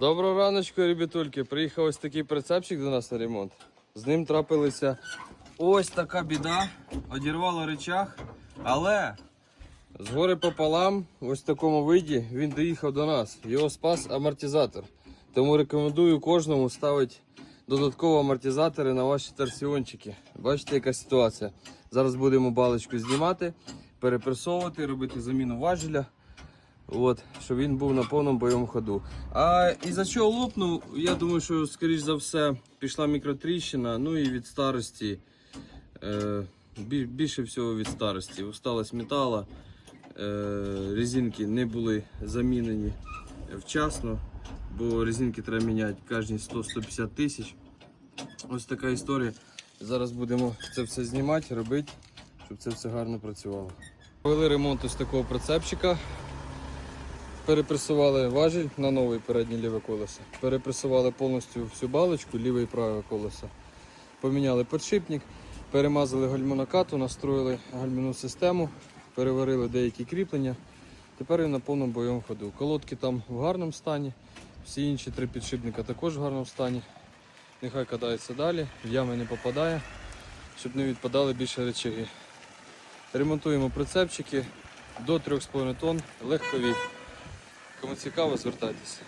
Доброго раночку, ребятульки. Приїхав ось такий прицепчик до нас на ремонт. З ним трапилася ось така біда. Одірвало речах, але згори пополам, ось в такому виді, він доїхав до нас. Його спас амортизатор. Тому рекомендую кожному ставити додатково амортизатори на ваші торсіончики. Бачите, яка ситуація. Зараз будемо балочку знімати, перепресовувати, робити заміну важеля. От, щоб він був на повному бойовому ходу. А і за чого лопнув, я думаю, що скоріш за все пішла мікротріщина, ну і від старості. Е, більше всього від старості. Усталость метала, е, резинки не були замінені вчасно, бо резинки треба міняти кожні 100-150 тисяч. Ось така історія. Зараз будемо це все знімати, робити, щоб це все гарно працювало. Провели ремонт ось такого прицепчика. Перепресували важіль на новий переднє ліве колесо. Перепресували повністю всю балочку, ліве і праве колесо. Поміняли подшипник, перемазали гальмонокату, настроїли гальмівну систему, переварили деякі кріплення. Тепер він на повному бойовому ходу. Колодки там в гарному стані, всі інші три підшипника також в гарному стані. Нехай кадається далі, в ями не попадає, щоб не відпадали більше речаги. Ремонтуємо прицепчики до 3,5 тонн, легкові. Кому цікаво, звертайтеся.